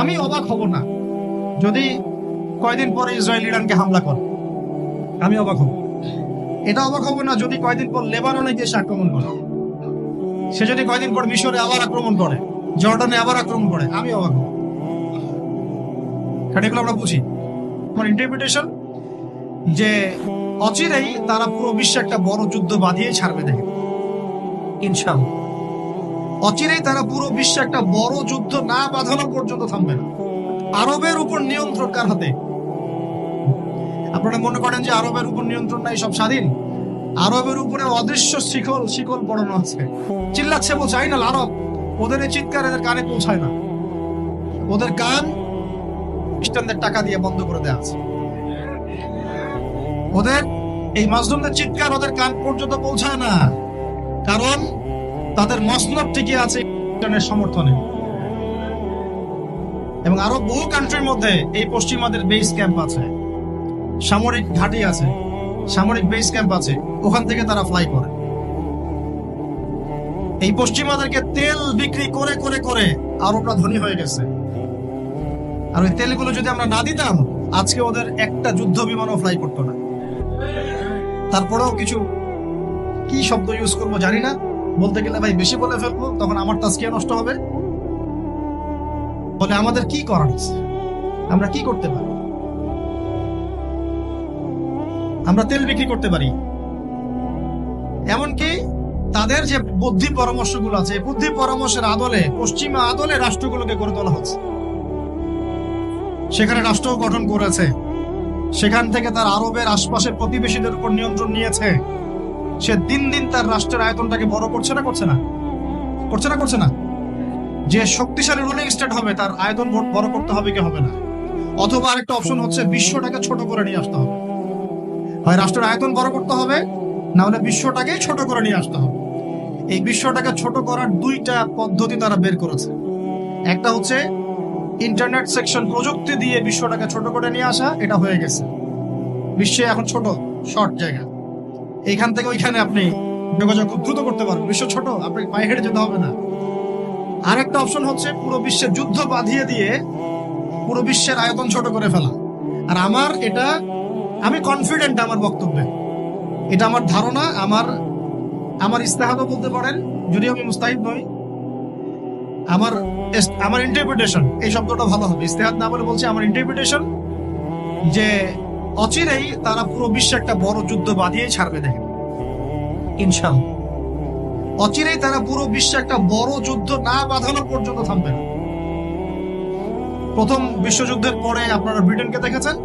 আমি অবাক হব না। যদি কয়দিন পরে ইসরায়েল ইরানকে হামলা করে, আমি অবাক হব। এটা অবাক হব না যদি কয়দিন পর লেবাননে গিয়ে সে আক্রমণ করে। সে যদি কয়দিন পর মিশরে আবার আক্রমণ করে, জর্ডানে আবার আক্রমণ করে, আমি অবাক হব। কারণ এগুলো আমরা বুঝি। আমার ইন্টারপ্রিটেশন যে অচিরেই তারা পুরো বিশ্বে একটা বড় যুদ্ধ বাঁধিয়ে ছাড়বে দেখে। ইনশাল্লাহ অচিরেই তারা পুরো বিশ্বে একটা বড় যুদ্ধ না বাঁধানো পর্যন্ত থামবে না। আরবের উপর নিয়ন্ত্রণ কার হাতে? আপনারা মনে করেন যে আরবের উপর নিয়ন্ত্রণ নাই, সব স্বাধীন? আরবের উপরে অদৃশ্য শিকল শিকল পড়ানো আছে। চিল্লাচ্ছে, বলছে আল আরব ওদের চিৎকার এদের কানে পৌঁছায় না। ওদের কান খ্রিস্টানদের টাকা দিয়ে বন্ধ করে দেওয়া আছে। ওদের এই মাজলুমদের চিৎকার ওদের কান পর্যন্ত পৌঁছায় না। কারণ তাদের মসনদ টিকে আছে ইন্টারনেট সমর্থনে। এবং আরও বহু কান্ট্রির মধ্যে এই পশ্চিমাদের বেস ক্যাম্প আছে। সামরিক ঘাঁটি আছে। সামরিক বেস ক্যাম্প আছে। ওখান থেকে তারা ফ্লাই করে। এই পশ্চিমাদেরকে তেল বিক্রি করে করে করে আরবরা ধনী হয়ে গেছে। আর ওই তেলগুলো যদি আমরা না দিতাম, আজকে ওদের একটা যুদ্ধ বিমানও ফ্লাই করতো না। তারপরেও কিছু কি শব্দ ইউজ করব জানি না। বলতে গেলে ভাই, বেশি বলে ফেলব, তখন আমার তাস্কিয়া নষ্ট হবে। বলে আমাদের কি করার আছে? আমরা কি করতে পারি? আমরা তেল বিক্রি করতে পারি। এমনকি তাদের যে বুদ্ধি পরামর্শগুলো আছে বুদ্ধি পরামর্শের আদলে, পশ্চিমা আদলে রাষ্ট্রগুলোকে গড়ে তোলা হচ্ছে। সেখানে রাষ্ট্র গঠন করেছে। সেখান থেকে তার আরবের আশপাশের প্রতিবেশীদের উপর নিয়ন্ত্রণ নিয়েছে। সে দিন দিন তার রাষ্ট্রের আয়তনটাকে বড় করছে না করছে না? করছে না করছে না? যে শক্তিশালী রুলিং স্টেট হবে, তার আয়তন বড়- করতে হবে কি? হবে না। অথবা আরেকটা অপশন হচ্ছে বিশ্বটাকে ছোট করে নিয়ে আসতে হবে। হয় রাষ্ট্রের আয়তন বড় করতে হবে, না হলে বিশ্বটাকে ছোট করে নিয়ে আসতে হবে। এই বিশ্বটাকে ছোট করার দুইটা পদ্ধতি তারা বের করেছে। একটা হচ্ছে ইন্টারনেট সেকশন প্রযুক্তি দিয়ে বিশ্বটাকে ছোট করে নিয়ে আসা, এটা হয়ে গেছে। বিশ্বে এখন ছোট শর্ট জায়গা। এইখান থেকে ওইখানে আপনি যোগাযোগ খুব দ্রুত করতে পারবেন। বিশ্ব ছোট, আপনাকে পায়ে হেঁটে যেতে হবে না। আর একটা অপশন হচ্ছে পুরো বিশ্বে যুদ্ধ বাঁধিয়ে দিয়ে পুরো বিশ্বের আয়তন ছোট করে ফেলা। আর আমার এটা, আমি কনফিডেন্ট আমার বক্তব্যে। এটা আমার ধারণা, আমার আমার ইস্তেহাদও বলতে পারেন, যদিও আমি মুস্তাহিদ নই। আমার আমার ইন্টারপ্রিটেশন এই শব্দটা ভালো হবে। ইস্তেহাদ না বলে বলছি, আমার ইন্টারপ্রিটেশন যে অচিরেই তারা পুরো বিশ্বে একটা বড় যুদ্ধ বাঁধিয়ে ছাড়বে দেখেন। ইনশাল্লাহ অচিরেই তারা পুরো বিশ্বে একটা বড় যুদ্ধ না বাঁধানো পর্যন্ত থামবে না। প্রথম বিশ্বযুদ্ধের পরে আপনারা ব্রিটেনকে দেখেছেন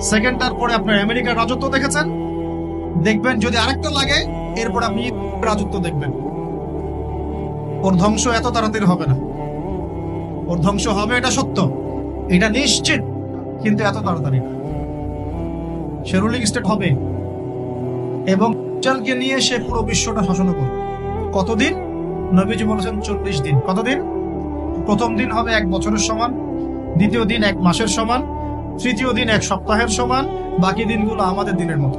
সেকেন্ডটার পরে আপনার আমেরিকার রাজত্ব দেখেছেন। দেখবেন যদি আরেকটা লাগে, এরপর আপনি রাজত্ব দেখবেন। ওর ধ্বংস এত তাড়াতাড়ি হবে না। ওর ধ্বংস হবে, এটা সত্য। এটা নিশ্চিত, কিন্তু এত তাড়াতাড়ি না। সে রুলিং স্টেট হবে। এবং চালকে নিয়ে সে পুরো বিশ্বটা শাসন করবে। কতদিন? নবীজি বলেছেন চল্লিশ দিন। কতদিন? প্রথম দিন হবে এক বছরের সমান, দ্বিতীয় দিন এক মাসের সমান, তৃতীয় দিন এক সপ্তাহের সমান, বাকি দিনগুলো আমাদের দিনের মতো।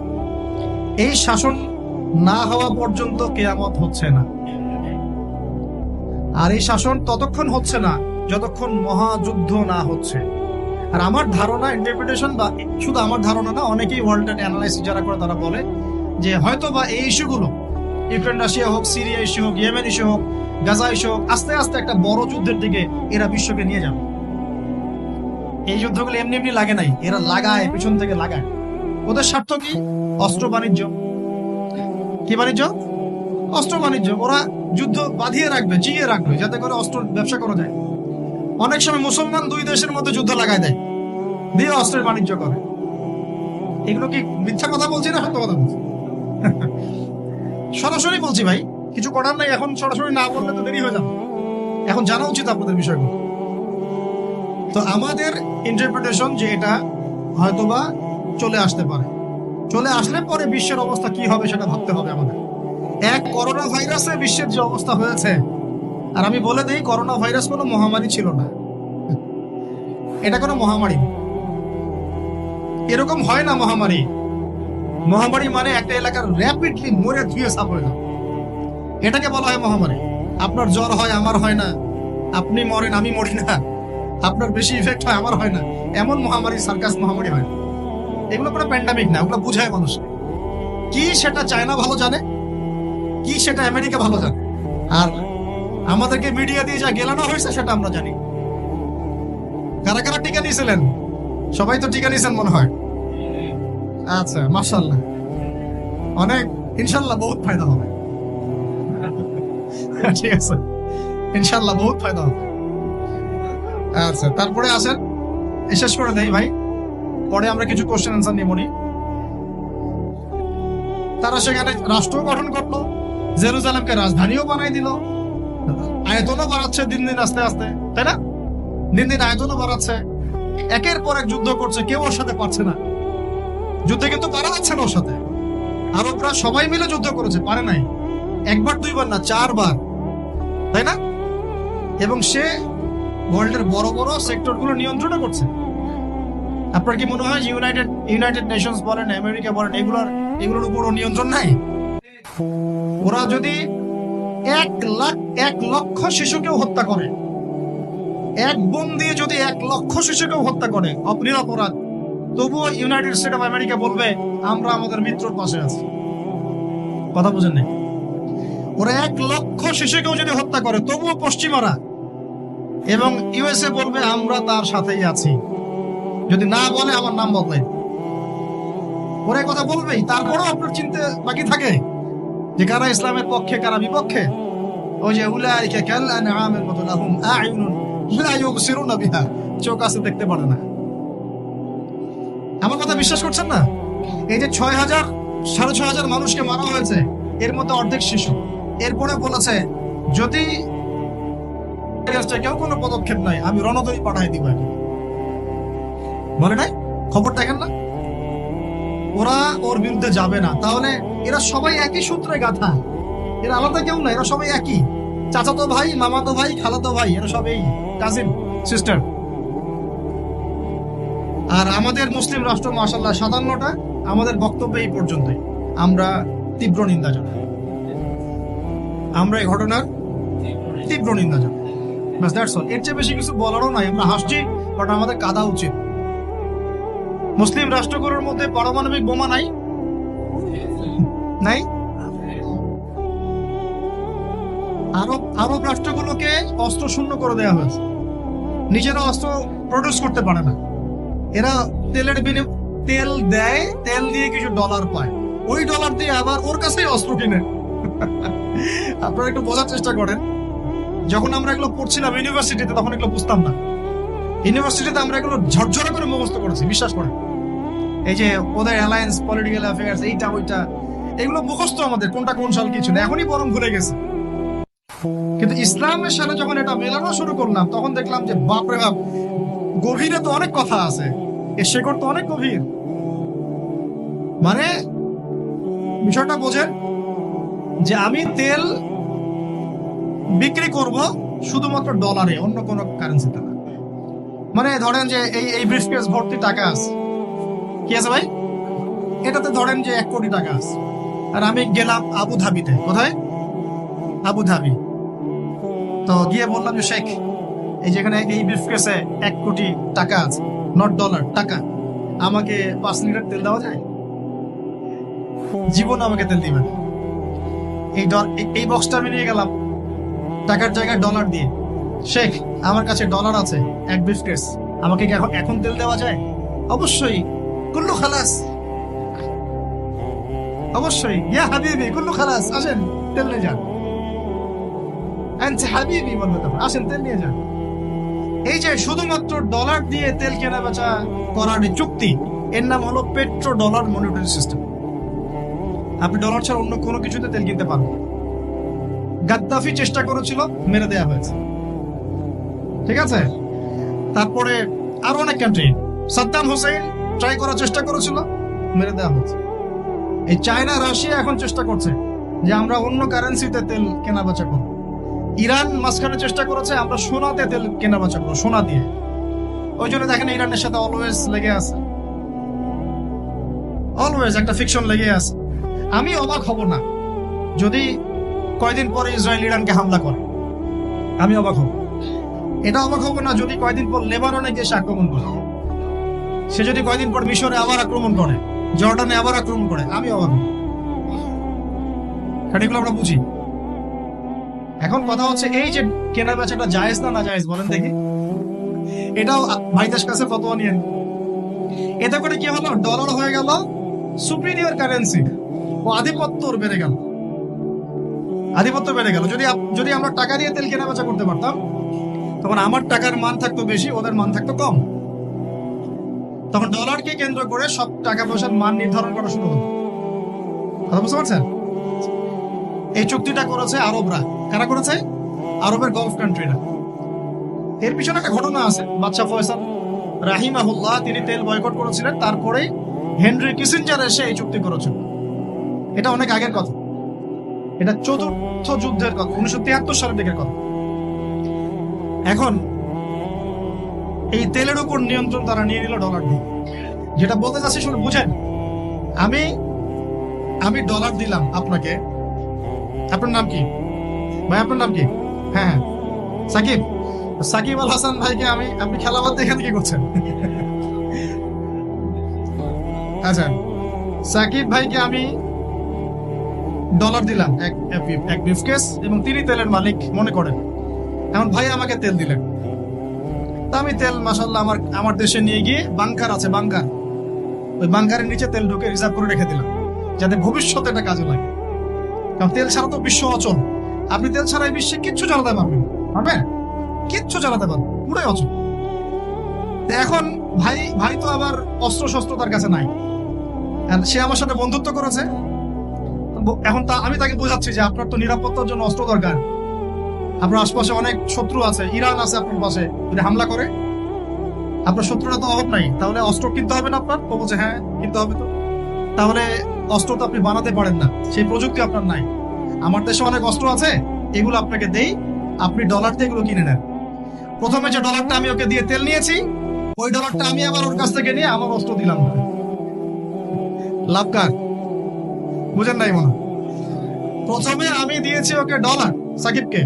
এই শাসন না হওয়া পর্যন্ত কেয়ামত হচ্ছে না। আর এই শাসন ততক্ষণ হচ্ছে না, যতক্ষণ মহাযুদ্ধ না হচ্ছে। আর আমার ধারণা ইন্টারপ্রিটেশন বা শুধু আমার ধারণা না, অনেকেই ওয়ার্ল্ডের অ্যানালাইসিস যারা করে তারা বলে যে হয়তো বা এই ইস্যুগুলো ইউক্রেন, রাশিয়া হোক, সিরিয়া ইস্যু হোক, ইয়েমেন ইস্যু হোক, গাজা ইস্যু হোক, আস্তে আস্তে একটা বড় যুদ্ধের দিকে এরা বিশ্বকে নিয়ে যাবে। এই যুদ্ধগুলো এমনি এমনি লাগে নাই, এরা লাগায়, পিছন থেকে লাগায়। ওদের স্বার্থ কি? অস্ত্র বাণিজ্য। কি বাণিজ্য? অস্ত্র বাণিজ্য। ওরা যুদ্ধ বাঁধিয়ে রাখবে জিয়ে রাখবে, যাতে করে অস্ত্র ব্যবসা করা যায়। অনেক সময় মুসলমান দুই দেশের মধ্যে যুদ্ধ লাগায় দেয়। দিয়ে অস্ত্রের বাণিজ্য করে। এগুলো কি মিথ্যা কথা বলছি না সত্য কথা বলছি? সরাসরি বলছি ভাই, কিছু করার নাই, এখন সরাসরি না বললে তো দেরি হয়ে যাবে। এখন জানা উচিত আপনাদের বিষয়গুলো। তো আমাদের ইন্টারপ্রিটেশন যে এটা হয়তোবা চলে আসতে পারে। চলে আসলে পরে বিশ্বের অবস্থা কি হবে সেটা ভাবতে হবে আমাদের। এক করোনা ভাইরাসে বিশ্বের যে অবস্থা হয়েছে, আর আমি বলে দিই, করোনা ভাইরাস কোনো মহামারী ছিল না। এটা কোনো মহামারী। এরকম হয় না মহামারী। মহামারী মানে একটা এলাকার র্যাপিডলি মরে ধুয়ে সাফ হয়ে এটাকে বলা হয় মহামারী। আপনার জ্বর হয়, আমার হয় না। আপনি মরেন, আমি মরি না। আপনার বেশি ইফেক্ট হয়, আমার হয় না। এমন মহামারী সার্কাস মহামারী হয় না। এগুলো কোনো প্যান্ডামিক না, ওগুলো বুঝায় মানুষ। কি সেটা চায়না ভালো জানে? কি সেটা আমেরিকা ভালো জানে? আর আমাদেরকে মিডিয়া দিয়ে যা গেলানো হয়েছে, সেটা আমরা জানি। কারা কারা টিকা নিয়েছিলেন? সবাই তো টিকা নিয়েছেন মনে হয়। আচ্ছা মার্শাল্লাহ অনেক ইনশাল্লাহ বহুত ফায়দা হবে। ঠিক আছে। ইনশাল্লাহ বহুত ফায়দা হবে। আচ্ছা তারপরে আসেন। শেষ করে দেই ভাই। পরে আমরা কিছু কোশ্চেন অ্যান্সার নিব নি। তারা সেখানে রাষ্ট্র গঠন করল, জেরুজালেমকে রাজধানীও বানাই দিল, আয়তনও বাড়াচ্ছে দিন দিন আস্তে আস্তে, তাই না? দিন দিন আয়তনও বাড়াচ্ছে। একের পর এক যুদ্ধ করছে, কেউ ওর সাথে পারছে না। যুদ্ধে কিন্তু পারা যাচ্ছে না ওর সাথে। আরবরা সবাই মিলে যুদ্ধ করেছে, পারে নাই। একবার, দুইবার না, চারবার। তাই না? এবং সে ওয়ার্ল্ডের বড় বড় সেক্টরগুলো নিয়ন্ত্রণ করছে। আপনার কি মনে হয় ইউনাইটেড ইউনাইটেড নেশনস বলেন, আমেরিকা বলেন, এগুলোর এগুলোর উপর নিয়ন্ত্রণ নাই? ওরা যদি এক লাখ, এক লক্ষ শিশুকেও হত্যা করে এক বোম দিয়ে যদি এক লক্ষ শিশুকেও হত্যা করে অপরাধ, তবুও ইউনাইটেড স্টেট অফ আমেরিকা বলবে, আমরা আমাদের মিত্রর পাশে আছি। কথা বুঝেন নাই? ওরা এক লক্ষ শিশুকেও যদি হত্যা করে, তবুও পশ্চিমারা। এবং ইউএসএ বলবে, আমরা তার সাথেই আছি। যদি না বলে, আমার নাম বদলাই ওরা কথা বলবেই, তারপরেও আপনার চিনতে বাকি থাকে যে কারা ইসলামের পক্ষে, কারা বিপক্ষে? ওই যে, উলাইকা কাল আনআমের মতো লাহুম বিহা চোখ আছে, দেখতে পারে না। আমার কথা বিশ্বাস করছেন না? এই যে ছয় হাজার, সাড়ে ছয় হাজার মানুষকে মারা হয়েছে, এর মধ্যে অর্ধেক শিশু। এরপরে বলেছে, যদি কেউ কোনো পদক্ষেপ নাই, আমি রণদরি পাঠাই দিব বলে নাই? খবর দেখেন না? ওরা ওর বিরুদ্ধে যাবে না। তাহলে এরা সবাই একই সূত্রে গাথা। এরা আলাদা কেউ না, এরা সবাই একই। চাচাতো ভাই, মামাতো ভাই, খালাতো ভাই, এরা সবাই কাজিন সিস্টার আর আমাদের মুসলিম রাষ্ট্র মাসাল্লাহ সাতান্নটা, আমাদের বক্তব্য এই পর্যন্তই। আমরা তীব্র নিন্দা জানাই। আমরা এই ঘটনার তীব্র নিন্দা জানাই। এর চেয়ে বেশি কিছু বলারও নাই, আমরা হাসছি বাট আমাদের কাদা উচিত। মুসলিম রাষ্ট্রগুলোর মধ্যে পারমাণবিক বোমা নাই আরব আরব রাষ্ট্রগুলোকে অস্ত্র শূন্য করে দেওয়া হয়েছে। নিজেরা অস্ত্র প্রডিউস করতে পারে না। এরা তেলের বিনি, তেল দেয়, তেল দিয়ে কিছু ডলার পায়। ওই ডলার দিয়ে আবার ওর কাছেই অস্ত্র কিনে। আপনারা একটু বোঝার চেষ্টা করেন। যখন আমরা এগুলো পড়ছিলাম ইউনিভার্সিটিতে, তখন এগুলো বুঝতাম না। ইউনিভার্সিটিতে আমরা এগুলো ঝরঝরে করে মুখস্থ করেছি, বিশ্বাস করেন। এই যে ওদের অ্যালায়েন্স পলিটিক্যাল অ্যাফেয়ার্স এইটা, ওইটা, এগুলো মুখস্থ আমাদের, কোনটা কোন সাল কিছু না এখনই বরং ভুলে গেছে। কিন্তু ইসলামের সাথে যখন এটা মেলানো শুরু করলাম, তখন দেখলাম যে, বাপরে বাপ, গভীরে তো অনেক কথা আছে। এর শেকড় তো অনেক গভীর। মানে বিষয়টা বোঝেন যে, আমি তেল বিক্রি করব শুধুমাত্র ডলারে অন্য কোনো কারেন্সিতে না। মানে ধরেন যে, এই এই ব্রিফকেস ভর্তি টাকা আছে। কি আছে ভাই? এটাতে ধরেন যে, এক কোটি টাকা আছে। আর আমি গেলাম আবু ধাবিতে কোথায়? আবু ধাবি তো গিয়ে বললাম যে, শেখ, এই যেখানে এই ব্রিফকেসে এক কোটি টাকা আছে নট ডলার টাকা। আমাকে পাঁচ লিটার তেল দেওয়া যায়? জীবন আমাকে তেল দিবেন এই এই- বক্সটা আমি নিয়ে গেলাম, টাকার জায়গায় ডলার দিয়ে। শেখ, আমার কাছে ডলার আছে, এক ব্রিফকেস আমাকে কি এখন এখন তেল দেওয়া যায়? অবশ্যই। কুল্লু খালাস। অবশ্যই। ইয়া হাবিবি, কুল্লু খালাস, আসেন, তেল নিয়ে যান। তেল নিয়ে যান। এই যে শুধুমাত্র ডলার দিয়ে তেল কেনা বেচা করার চুক্তি, এর নাম হলো পেট্রো ডলার মনিটরি সিস্টেম আপনি ডলার ছাড়া অন্য কোনো কিছুতে তেল কিনতে পারবেন গাদ্দাফি চেষ্টা করেছিল, মেরে দেয়া হয়েছে। ঠিক আছে? তারপরে আরও অনেক কান্ট্রি সাদ্দাম হোসেন ট্রাই করার চেষ্টা করেছিল, মেরে দেওয়া হয়েছে। এই চায়না রাশিয়া এখন চেষ্টা করছে যে আমরা অন্য কারেন্সিতে তেল কেনা বেচা করব। ইরান মাঝখানে চেষ্টা করেছে, আমরা সোনাতে তেল কেনা বেচা করব সোনা দিয়ে। ওই জন্য দেখেন ইরানের সাথে অলওয়েজ লেগে আছে। অলওয়েজ একটা ফিকশন লেগে আছে। আমি অবাক হব না, যদি কয়দিন পরে ইসরায়েল ইরানকে হামলা করে। আমি অবাক হব। এটা অবাক হব না যদি কয়দিন পর লেবাননে গিয়ে সে আক্রমণ করে। সে যদি কয়দিন পর মিশরে আবার আক্রমণ করে, জর্ডানে আবার আক্রমণ করে, আমি অবাক হব। আমরা বুঝি। এখন কথা হচ্ছে এই যে কেনা বেচাটা জায়েজ না না জায়েজ, বলেন দেখি। এটাও ভাইদের কাছে ফতোয়া নিয়ে এতে করে কি হলো? ডলার হয়ে গেল সুপিরিয়র কারেন্সি ও আধিপত্য বেড়ে গেল। আধিপত্য বেড়ে গেল। যদি যদি আমরা টাকা দিয়ে তেল কেনা বেচা করতে পারতাম, তখন আমার টাকার মান থাকতো বেশি, ওদের মান থাকতো কম। তখন ডলারকে কেন্দ্র করে সব টাকা পয়সার মান নির্ধারণ করা শুরু হলো। কথা বুঝতে পারছেন? এই চুক্তিটা করেছে আরবরা। কারা করেছে? আরবের গলফ কান্ট্রিরা এর পিছনে একটা ঘটনা আছে। বাদশা ফয়সাল রাহিমাহুল্লাহ, তিনি তেল বয়কট করেছিলেন। তারপরে হেনরি কিসিঞ্জার এসে এই চুক্তি করেছেন। এটা অনেক আগের কথা। এটা চতুর্থ যুদ্ধের কথা, উনিশশো তিয়াত্তর সালের দিকের কথা। এখন এই তেলের উপর নিয়ন্ত্রণ তারা নিয়ে নিল ডলার দিয়ে। যেটা বলতে চাচ্ছি শুনে বুঝেন। আমি আমি ডলার দিলাম আপনাকে। আপনার নাম কি? ভাই, আপনার নাম কি? হ্যাঁ হ্যাঁ। সাকিব সাকিব আল হাসান ভাইকে আমি, আপনি খেলা বাদ এখানে কি করছেন? আচ্ছা সাকিব ভাইকে আমি ডলার দিলাম, এক, এক- ব্রিফকেস এবং তিনি তেলের মালিক মনে করেন। এখন ভাই আমাকে তেল দিলেন। তা আমি তেল মাসাল্লাহ আমার আমার দেশে নিয়ে গিয়ে বাংকার আছে, বাংকার। ওই বাংকারের নিচে তেল ঢুকে রিজার্ভ করে রেখে দিলাম, যাতে ভবিষ্যতে এটা কাজে লাগে। কারণ তেল ছাড়া তো বিশ্ব অচল। আপনি তেল ছাড়া এই বিশ্বে কিচ্ছু চালাতে পারবেন পারবেন কিচ্ছু চালাতে পারবেন পুরোই অচল। এখন ভাই ভাই তো আবার অস্ত্র শস্ত্র তার কাছে নাই। সে আমার সাথে বন্ধুত্ব করেছে। এখন তা আমি তাকে বোঝাচ্ছি যে আপনার তো নিরাপত্তার জন্য অস্ত্র দরকার। আপনার আশপাশে অনেক শত্রু আছে। ইরান আছে আপনার পাশে। যদি হামলা করে, আপনার শত্রুরা তো অভাব নাই। তাহলে অস্ত্র কিনতে হবে না আপনার? ও বলছে হ্যাঁ কিনতে হবে তো। তাহলে অস্ত্র তো আপনি বানাতে পারেন না। সেই প্রযুক্তি আপনার নাই। আমার দেশে অনেক অস্ত্র আছে, এগুলো আপনাকে দেই। আপনি ডলার দিয়ে এগুলো কিনে নেন। প্রথমে যে ডলারটা আমি ওকে দিয়ে তেল নিয়েছি, ওই ডলারটা আমি আবার ওর কাছ থেকে নিয়ে আমার অস্ত্র দিলাম। লাভ কার? বুঝেন নাই মনে প্রথমে আমি দিয়েছি ওকে ডলার সাকিবকে।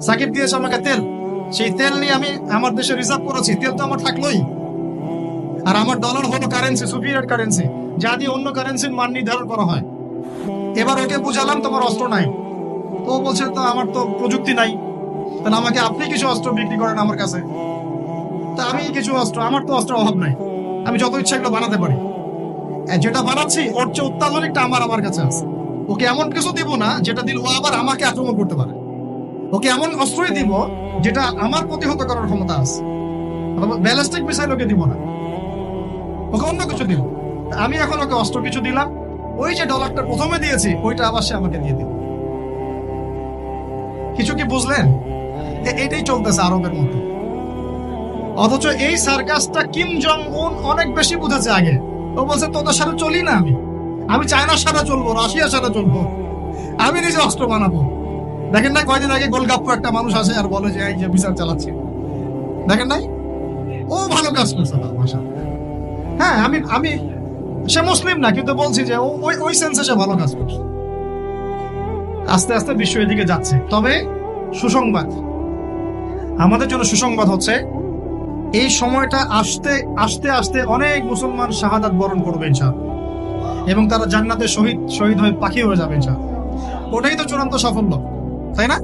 সাকিব দিয়েছে আমাকে তেল। সেই তেল নিয়ে আমি আমার দেশে রিজার্ভ করেছি। তেল তো আমার থাকলোই। আর আমার ডলার হলো কারেন্সি সুপিরিয়র কারেন্সি যা দিয়ে অন্য কারেন্সির মান নির্ধারণ করা হয়। এবার ওকে বুঝালাম তোমার অস্ত্র নাই। ও বলছে, তো আমার তো প্রযুক্তি নাই। তাহলে আমাকে আপনি কিছু অস্ত্র বিক্রি করেন আমার কাছে। তা আমি কিছু অস্ত্র, আমার তো অস্ত্র অভাব নাই। আমি যত ইচ্ছা এগুলো বানাতে পারি। যেটা বানাচ্ছি, ওর চেয়ে অত্যাধুনিকটা আমার আমার কাছে আছে। ওকে এমন কিছু দিব না, যেটা দিল ও আবার আমাকে আক্রমণ করতে পারে। ওকে এমন অস্ত্রই দিব, যেটা আমার প্রতিহত করার ক্ষমতা আছে। ব্যালিস্টিক মিসাইল ওকে দিব না। ওকে অন্য কিছু দিব। আমি এখন ওকে অস্ত্র কিছু দিলাম। ওই যে ডলারটা প্রথমে দিয়েছি, ওইটা আবার সে আমাকে দিয়ে দিল। কিছু কি বুঝলেন? এটাই চলতেছে আরবের মধ্যে। অথচ এই সার্কাসটা কিম জং উন অনেক বেশি বুঝেছে আগে। ও বলছে, তোদের সাথে চলি না আমি। আমি চায়নার সাথে চলবো, রাশিয়ার সাথে চলবো। আমি নিজে অস্ত্র বানাবো। দেখেন না কয়দিন আগে গোলগাপ্পু একটা মানুষ আসে আর বলে যে, এই যে বিচার চালাচ্ছে। দেখেন নাই? ও ভালো কাজ করছে হ্যাঁ আমি আমি সে মুসলিম না, কিন্তু বলছি যে ওই ওই সেন্সে সে ভালো কাজ করছে। আস্তে আস্তে বিশ্ব এদিকে যাচ্ছে। তবে সুসংবাদ। আমাদের জন্য সুসংবাদ হচ্ছে, এই সময়টা আসতে আসতে আসতে অনেক মুসলমান শাহাদাত বরণ করবে, ইনশাআল্লাহ। এবং তারা জান্নাতে শহীদ শহীদ হয়ে পাখি হয়ে যাবে, ইনশাআল্লাহ। ওটাই তো চূড়ান্ত সাফল্য, তাই না?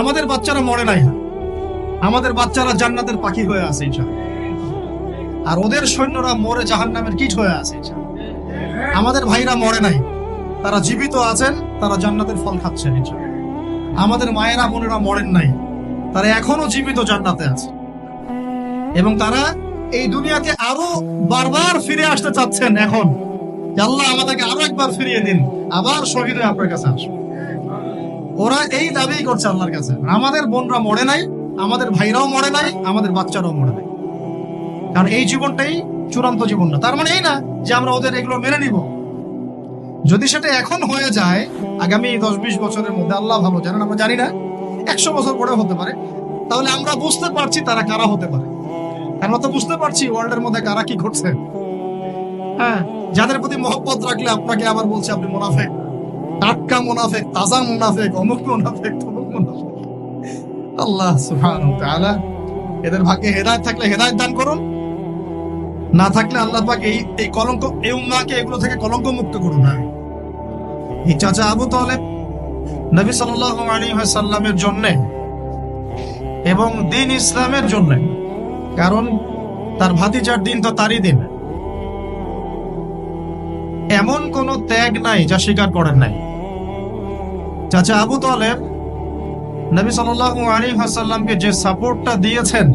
আমাদের বাচ্চারা মরে নাই। আমাদের বাচ্চারা জান্নাতের পাখি হয়ে আছে, ইনশাআল্লাহ। আর ওদের সৈন্যরা মরে জাহান্নামের কীট হয়ে আছে। আমাদের ভাইরা মরে নাই। তারা জীবিত আছেন, তারা জান্নাতের ফল খাচ্ছেন আমাদের মায়েরা, বোনেরা মরেন নাই। তারা এখনও জীবিত জান্নাতে আছে। এবং তারা এই দুনিয়াতে আরও বারবার ফিরে আসতে চাচ্ছেন এখন। আল্লাহ আমাদেরকে আরও একবার ফিরিয়ে দিন। আবার শহীদ হয়ে আপনার কাছে আসব। ওরা এই দাবি করছে আল্লাহর কাছে। আমাদের বোনরা মরে নাই, আমাদের ভাইরাও মরে নাই, আমাদের বাচ্চারাও মরে নাই। কারণ এই জীবনটাই চূড়ান্ত জীবন না। তার মানে এই না যে আমরা ওদের এগুলো মেনে নিব। যদি সেটা এখন হয়ে যায়, আগামী দশ বিশ বছরের মধ্যে আল্লাহ ভালো জানেন, আমরা জানি না, একশো বছর পরে হতে পারে। তাহলে আমরা বুঝতে পারছি তারা কারা হতে পারে। আমরা তো বুঝতে পারছি ওয়ার্ল্ডের মধ্যে কারা কি ঘটছে। হ্যাঁ যাদের প্রতি মহব্বত রাখলে আপনাকে আবার বলছে আপনি মুনাফেক। টাটকা মুনাফেক, তাজা মুনাফেক, অমুক মুনাফেক, তমুক মুনাফেক। আল্লাহ সুবহানাহু তাআলা এদের ভাগ্যে হেদায়েত থাকলে হেদায়েত দান করুন। না থাকলে আল্লাহ পাক এই এই কলঙ্ক, এই উম্মাহকে এগুলো থেকে কলঙ্ক মুক্ত করুন না। এই চাচা আবু তালেব নবী সাল্লাল্লাহু আলাইহি ওয়াসাল্লামের জন্য এবং দিন ইসলামের জন্য, কারণ তার ভাতিজার দিন তো তারই দিন। এমন কোন ত্যাগ নাই যা স্বীকার করেন নাই। চাচা আবু তালেব নবী সাল্লাল্লাহু আলাইহি ওয়াসাল্লামকে যে সাপোর্টটা দিয়েছেন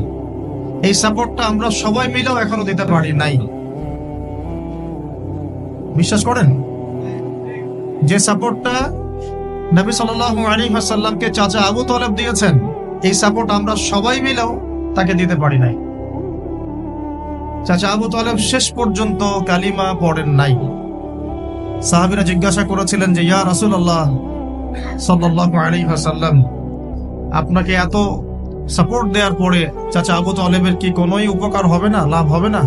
এই সাপোর্টটা আমরা সবাই মিলেও এখনও দিতে পারি নাই। বিশ্বাস করেন? যে সাপোর্টটা নবী সাল্লাল্লাহু আলাইহি চাচা আবু তালেব দিয়েছেন, এই সাপোর্ট আমরা সবাই মিলেও তাকে দিতে পারি নাই। চাচা আবু তালেব শেষ পর্যন্ত কালিমা পড়েন নাই। সাহাবিরা জিজ্ঞাসা করেছিলেন যে, ইয়া রাসূলুল্লাহ সাল্লাল্লাহু আলাইহি আপনাকে এত সাপোর্ট দেওয়ার পরে, চাচা আবু তালেবের কি কোনোই উপকার হবে না? লাভ হবে না?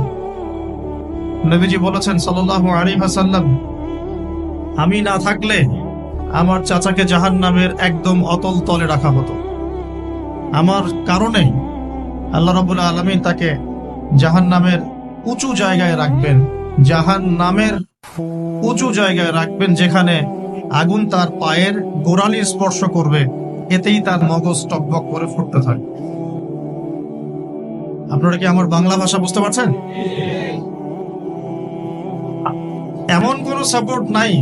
নবীজি বলেছেন, সাল্লাল্লাহু আলাইহি ওয়াসাল্লাম, আমি না থাকলে আমার চাচাকে জাহান নামের একদম অতল তলে রাখা হতো। আমার কারণে আল্লাহ রাব্বুল আলামিন তাকে জাহান নামের উঁচু জায়গায় রাখবেন জাহান নামের উঁচু জায়গায় রাখবেন, যেখানে আগুন তার পায়ের গোড়ালি স্পর্শ করবে। এতেই তার মগজ টকবক করে ফুটতে থাকে। আপনারা কি আমার বাংলা ভাষা বুঝতে পারছেন? এমন কোন সাপোর্ট নাই,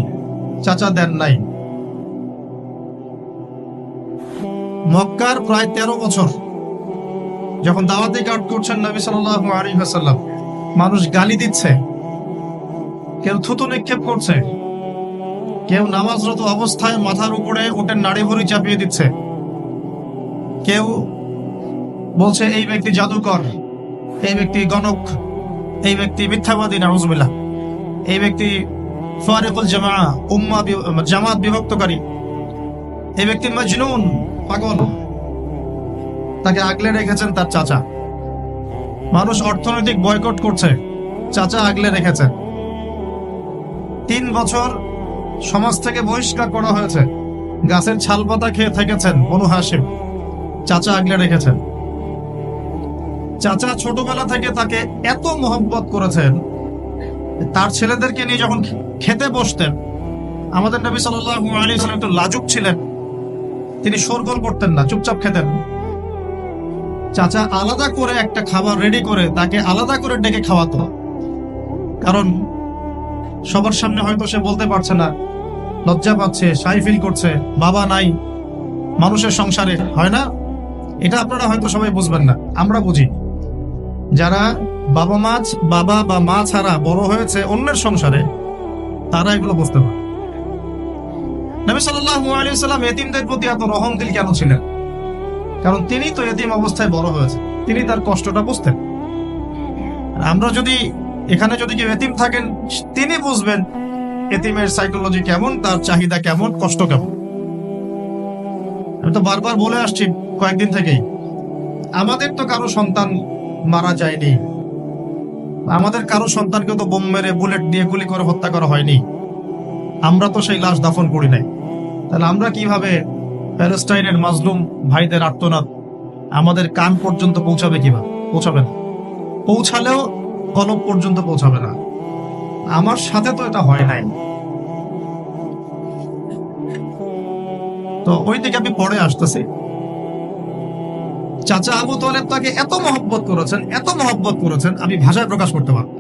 চাচা দেন নাই। মক্কার প্রায় তেরো বছর যখন দাওয়াতি কাট করছেন নবী সাল্লাল্লাহু আলাইহি ওয়াসাল্লাম, মানুষ গালি দিচ্ছে, কেউ থুতু নিক্ষেপ করছে। কেউ নামাজরত অবস্থায় মাথার উপরে ওটের নাড়ি ভুড়ি চাপিয়ে দিচ্ছে। কেউ বলছে, এই ব্যক্তি জাদুকর, এই ব্যক্তি গণক, এই ব্যক্তি মিথ্যাবাদী, নাউজুবিল্লাহ। এই ব্যক্তি ফারিকুল জামা, উম্মা জামাত বিভক্তকারী। এই ব্যক্তি মজনুন, পাগল। তাকে আগলে রেখেছেন তার চাচা। মানুষ অর্থনৈতিক বয়কট করছে, চাচা আগলে রেখেছেন। তিন বছর সমাজ থেকে বহিষ্কার করা হয়েছে। গাছের ছাল পাতা খেয়ে থেকেছেন বনু হাসিম। চাচা আগলে রেখেছেন। চাচা ছোটবেলা থেকে তাকে এত মহব্বত করেছেন, তার ছেলেদেরকে নিয়ে যখন খেতে বসতেন, আমাদের নবী সাল্লাম একটু লাজুক ছিলেন। তিনি শোরগোল করতেন না, চুপচাপ খেতেন। চাচা আলাদা করে একটা খাবার রেডি করে তাকে আলাদা করে ডেকে খাওয়াতো। কারণ সবার সামনে হয়তো সে বলতে পারছে না লজ্জা পাচ্ছে, সাই ফিল করছে, বাবা নাই, মানুষের সংসারে, হয় না? এটা আপনারা হয়তো সবাই বুঝবেন না, আমরা বুঝি। যারা বাবা মা বাবা বা মা ছাড়া বড় হয়েছে অন্যের সংসারে, তারা এগুলো বুঝতে পারে। নবী সাল্লাল্লাহু আলাইহি সাল্লাম এতিমদের প্রতি এত রহম দিল কেন ছিলেন? কারণ তিনি তো এতিম অবস্থায় বড় হয়েছে, তিনি তার কষ্টটা বুঝতেন। আমরা যদি এখানে যদি কেউ এতিম থাকেন, তিনি বুঝবেন এতিমের সাইকোলজি কেমন? তার চাহিদা কেমন? কষ্ট কেমন? আমি তো বারবার বলে আসছি কয়েকদিন থেকেই, আমাদের তো কারও সন্তান মারা যায়নি। আমাদের কারও সন্তানকে তো বোম মেরে বুলেট দিয়ে গুলি করে হত্যা করা হয়নি। আমরা তো সেই লাশ দাফন করি নাই। তাহলে আমরা কীভাবে প্যালেস্টাইনের মাজলুম ভাইদের আর্তনাদ আমাদের কান পর্যন্ত পৌঁছাবে কীভাবে? পৌঁছাবে না। পৌঁছালেও কলব পর্যন্ত পৌঁছাবে না। আমার সাথে তো এটা হয় নাই। তো ওই দিকে আমি পরে আসতেছি। চাচা আবু তোলেব তাকে এত মহব্বত করেছেন, এত মহব্বত করেছেন, আমি ভাষায় প্রকাশ করতে পারব।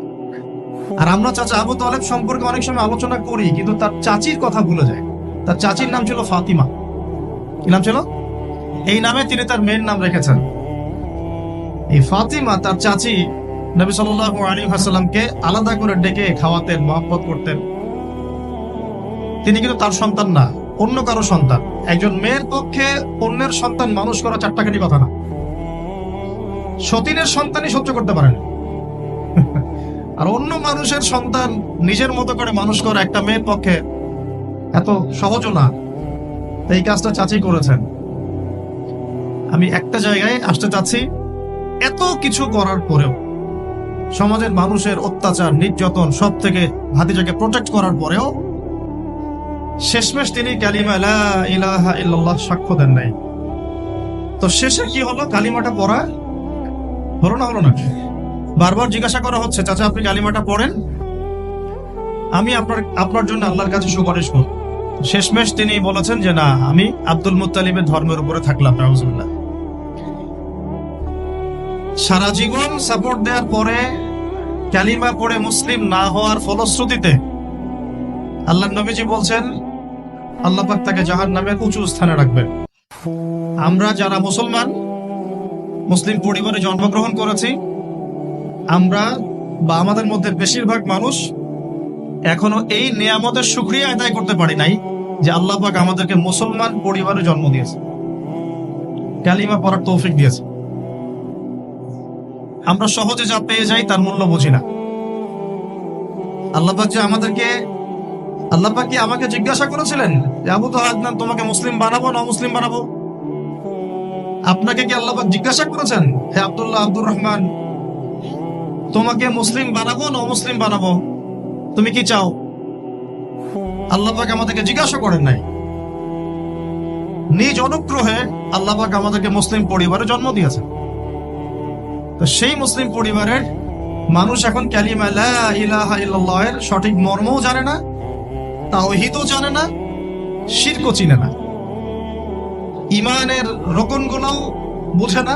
আর আমরা চাচা আবু তোলেব সম্পর্কে অনেক সময় আলোচনা করি, কিন্তু তার চাচির কথা ভুলে যায়। তার চাচির নাম ছিল ফাতিমা। কি নাম ছিল? এই নামে তিনি তার মেয়ের নাম রেখেছেন। এই ফাতিমা তার চাচি নবী সাল্লাল্লাহু আলাইহি ওয়াসাল্লামকে আলাদা করে ডেকে খাওয়াতেন, মহব্বত করতেন। তিনি কিন্তু তার সন্তান না, অন্য কারও সন্তান। একজন মেয়ের পক্ষে অন্যের সন্তান মানুষ করা চারটাখানি কথা না। সতীনের সন্তানই সহ্য করতে পারেন। আর অন্য মানুষের সন্তান নিজের মতো করে মানুষ করা একটা মেয়ের পক্ষে এত সহজও না। এই কাজটা চাচি করেছেন। আমি একটা জায়গায় আসতে চাচ্ছি, এত কিছু করার পরেও। সমাজের মানুষের অত্যাচার, নির্যাতন সব থেকে ভাতিজাকে প্রোটেক্ট করার পরেও শেষমেশ তিনি কালিমা সাক্ষ্য দেন নাই। তো শেষে কি হলো? কালিমাটা পড়া হলো না হলো না বারবার জিজ্ঞাসা করা হচ্ছে, চাচা, আপনি কালিমাটা পড়েন? আমি আপনার আপনার জন্য আল্লাহর কাছে সুপারিশ করব। শেষমেশ তিনি বলেছেন যে, না, আমি আব্দুল মুত্তালিবের ধর্মের উপরে থাকলাম, নাউজুবিল্লাহ। সারা জীবন সাপোর্ট দেওয়ার পরে কালিমা পড়ে মুসলিম না হওয়ার ফলশ্রুতিতে আল্লাহ নবীজি বলছেন, আল্লাহ পাক তাকে জাহান নামের উঁচু স্থানে রাখবেন। আমরা যারা মুসলমান, মুসলিম পরিবারে জন্মগ্রহণ করেছি, আমরা বা আমাদের মধ্যে বেশিরভাগ মানুষ এখনও এই নিয়ামতের সুক্রিয়া আদায় করতে পারি নাই যে আল্লাহ পাক আমাদেরকে মুসলমান পরিবারে জন্ম দিয়েছে। কালিমা পড়ার তৌফিক দিয়েছে। আমরা সহজে যা পেয়ে যাই তার মূল্য বুঝি না। আল্লাহ পাক যে আমাদেরকে আল্লাপাক কি আমাকে জিজ্ঞাসা করেছিলেন আবু তো আদনান তোমাকে মুসলিম বানাবো না মুসলিম বানাবো? আপনাকে কি আল্লাপাক জিজ্ঞাসা করেছেন? হে আব্দুল্লাহ আব্দুর রহমান, তোমাকে মুসলিম বানাবো না মুসলিম বানাবো? তুমি কি চাও? আল্লাহ পাক আমাদেরকে জিজ্ঞাসা করেন নাই। নিজ অনুগ্রহে আল্লাহ পাক আমাদেরকে মুসলিম পরিবারে জন্ম দিয়েছে তো সেই মুসলিম পরিবারের মানুষ এখন ক্যালিমা সঠিক মর্মও জানে না, তাওহীদও জানে না, শিরকও চিনে না। ইমানের রোকনগুলোও বোঝে না,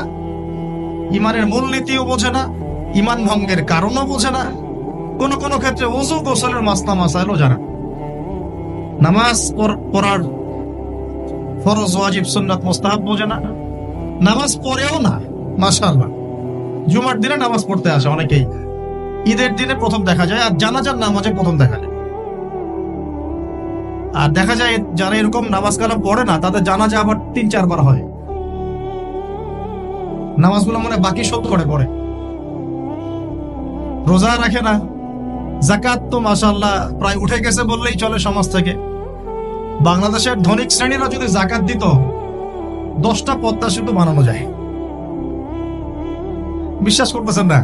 ইমানের মূলনীতিও বোঝে না, ইমান ভঙ্গের কারণও বোঝে না, কোন কোন ক্ষেত্রে ওজু গোসলের মাস্তা মাসাইলও জানে নামাজ পড়- পড়ার ফরজ, ওয়াজিব, সুন্নাত, মোস্তাহাব বোঝে না, নামাজ পড়েও না, মাশাআল্লাহ। জুমার দিনে নামাজ পড়তে আসে অনেকেই। ঈদের দিনে প্রথম দেখা যায় আর জানাজার নামাজে প্রথম দেখা যায়। আর দেখা যায় যারা এরকম নামাজ কালাম পড়ে না, তাদের জানাজা আবার তিন, চারবার হয়। নামাজগুলো মনে বাকি শোধ করে পড়ে। রোজা রাখে না। জাকাত তো মাসাল্লাহ প্রায় উঠে গেছে বললেই চলে সমাজ থেকে। বাংলাদেশের ধনিক শ্রেণীরা যদি জাকাত দিত, দশটা পদ্মা সেতু বানানো যায়। বিশ্বাস করতেছেন না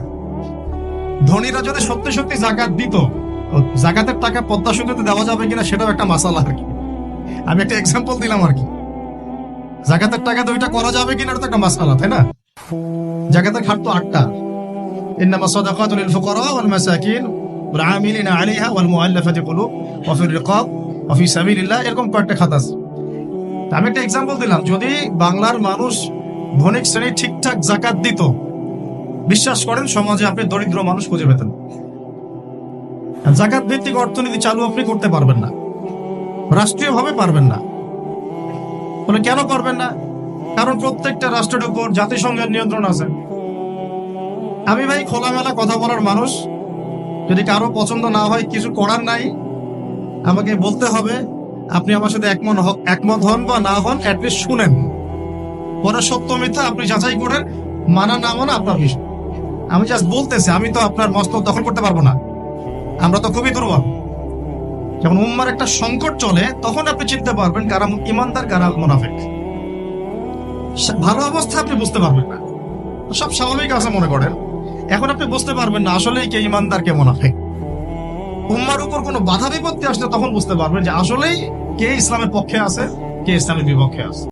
ধনীরা যদি সত্যি সত্যি জাকাত দিত ও জাকাতের টাকা পদ্মা সেতুতে দেওয়া যাবে কিনা সেটাও একটা মাসালা আর কি আমি একটা এক্সাম্পল দিলাম আর কি জাকাতের টাকা তো ওইটা করা যাবে কিনা এটা তো একটা মাসালা তাই না জাকাতের খাট তো আটটা إنما الصدقات للفقراء والمساكين والعاملين عليها والمؤلفة قلوب وفي الرقاب وفي سبيل الله এরকম কয়েকটা খাত আছে তা আমি একটা এক্সাম্পল দিলাম যদি বাংলার মানুষ ধনিক শ্রেণী ঠিকঠাক জাকাত দিত বিশ্বাস করেন, সমাজে আপনি দরিদ্র মানুষ খুঁজে পেতেন। জাকাত ভিত্তিক অর্থনীতি চালু আপনি করতে পারবেন না। রাষ্ট্রীয়ভাবে পারবেন না। বলে কেন করবেন না? কারণ প্রত্যেকটা রাষ্ট্রের উপর জাতিসংঘের নিয়ন্ত্রণ আছে। আমি ভাই খোলামেলা কথা বলার মানুষ। যদি কারও পছন্দ না হয়, কিছু করার নাই, আমাকে বলতে হবে, আপনি আমার সাথে একমত একমত হন বা না হন অ্যাটলিস্ট শুনেন। পরে সত্য মিথ্যা আপনি যাচাই করেন, মানা না মানা আপনার বিষয় আমি জাস্ট বলতেছি, আমি তো আপনার মস্তক দখল করতে পারব না। আমরা তো খুবই দুর্বল। যখন উম্মার একটা সংকট চলে, তখন আপনি চিনতে পারবেন কারা ইমানদার, কারা মোনাফেক। ভালো অবস্থা আপনি বুঝতে পারবেন না। সব স্বাভাবিক আছে মনে করেন। এখন আপনি বুঝতে পারবেন না আসলেই কে ইমানদার, কে মোনাফেক। উম্মার উপর কোনো বাধা বিপত্তি আসলে তখন বুঝতে পারবেন যে আসলেই কে ইসলামের পক্ষে আছে, কে ইসলামের বিপক্ষে আছে।